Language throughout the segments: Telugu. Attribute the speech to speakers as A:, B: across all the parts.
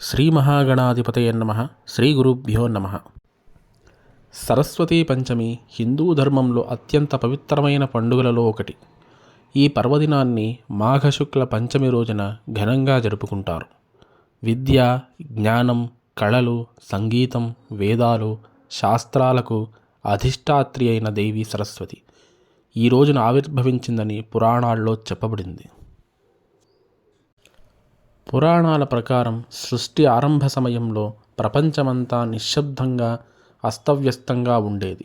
A: శ్రీ మహాగణాధిపతయ నమ. శ్రీ గురుభ్యో నమ. సరస్వతీ పంచమి హిందూ ధర్మంలో అత్యంత పవిత్రమైన పండుగలలో ఒకటి. ఈ పర్వదినాన్ని మాఘశుక్ల పంచమి రోజున ఘనంగా జరుపుకుంటారు. విద్య జ్ఞానం కళలు సంగీతం వేదాలు శాస్త్రాలకు అధిష్టాత్రి అయిన దేవి సరస్వతి. ఈ రోజున ఆవిర్భవించిందని పురాణాల్లో చెప్పబడింది. పురాణాల ప్రకారం సృష్టి ఆరంభ సమయంలో ప్రపంచమంతా నిశ్శబ్దంగా అస్తవ్యస్తంగా ఉండేది.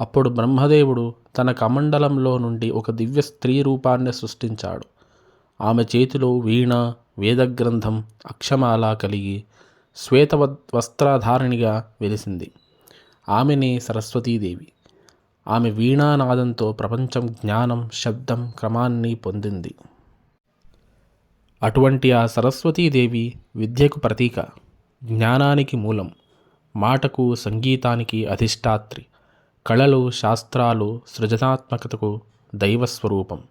A: అప్పుడు బ్రహ్మదేవుడు తన కమండలంలో నుండి ఒక దివ్య స్త్రీ రూపాన్ని సృష్టించాడు. ఆమె చేతిలో వీణ వేదగ్రంథం అక్షమాల కలిగి శ్వేత వస్త్రధారిణిగా వెలిసింది. ఆమెనే సరస్వతీదేవి. ఆమె వీణానాదంతో ప్రపంచం జ్ఞానం శబ్దం క్రమాన్ని పొందింది. అటువంటి ఆ సరస్వతీదేవి విద్యకు ప్రతీక జ్ఞానానికి మూలం మాటకు సంగీతానికి అధిష్టాత్రి కళలు శాస్త్రాలు సృజనాత్మకతకు దైవస్వరూపం.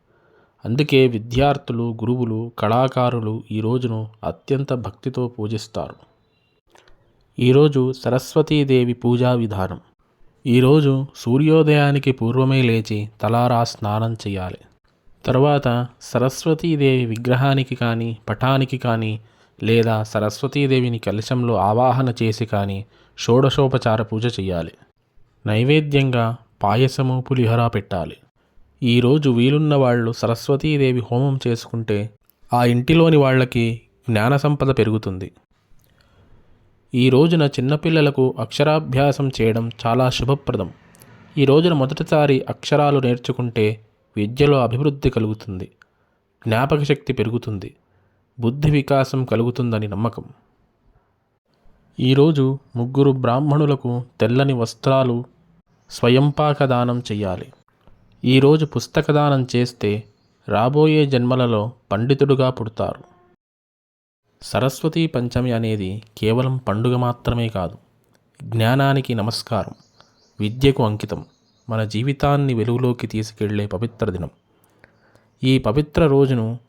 A: అందుకే విద్యార్థులు గురువులు కళాకారులు ఈ రోజును అత్యంత భక్తితో పూజిస్తారు. ఈరోజు సరస్వతీదేవి పూజా విధానం. ఈరోజు సూర్యోదయానికి పూర్వమే లేచి తలారా స్నానం చేయాలి. తరువాత సరస్వతీదేవి విగ్రహానికి కానీ పటానికి కానీ లేదా సరస్వతీదేవిని కలశంలో ఆవాహన చేసి కానీ షోడశోపచార పూజ చేయాలి నైవేద్యంగా పాయసము పులిహోర పెట్టాలి. ఈరోజు వీలున్న వాళ్ళు సరస్వతీదేవి హోమం చేసుకుంటే ఆ ఇంటిలోని వాళ్ళకి జ్ఞాన సంపద పెరుగుతుంది. ఈ రోజున చిన్నపిల్లలకు అక్షరాభ్యాసం చేయడం చాలా శుభప్రదం. ఈ రోజున మొదటిసారి అక్షరాలు నేర్చుకుంటే విద్యలో అభివృద్ధి కలుగుతుంది. జ్ఞాపక శక్తి పెరుగుతుంది. బుద్ధి వికాసం కలుగుతుందని నమ్మకం. ఈరోజు ముగ్గురు బ్రాహ్మణులకు తెల్లని వస్త్రాలు స్వయంపాక దానం చెయ్యాలి. ఈరోజు పుస్తక దానం చేస్తే రాబోయే జన్మలలో పండితుడుగా పుడతారు. సరస్వతీ పంచమి అనేది కేవలం పండుగ మాత్రమే కాదు. జ్ఞానానికి నమస్కారం. విద్యకు అంకితం. మన జీవితాన్ని వెలుగులోకి తీసుకెళ్ళే పవిత్ర దినం. ఈ పవిత్ర రోజును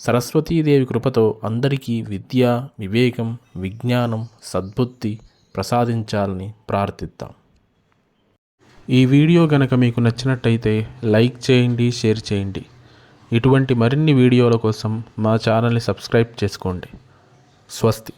A: సరస్వతీదేవి కృపతో అందరికీ విద్య వివేకం విజ్ఞానం సద్బుద్ధి ప్రసాదించాలని ప్రార్థిద్దాం. ఈ వీడియో గనక మీకు నచ్చినట్టయితే లైక్ చేయండి షేర్ చేయండి. ఇటువంటి మరిన్ని వీడియోల కోసం మా ఛానల్ని సబ్స్క్రైబ్ చేసుకోండి. స్వస్తి.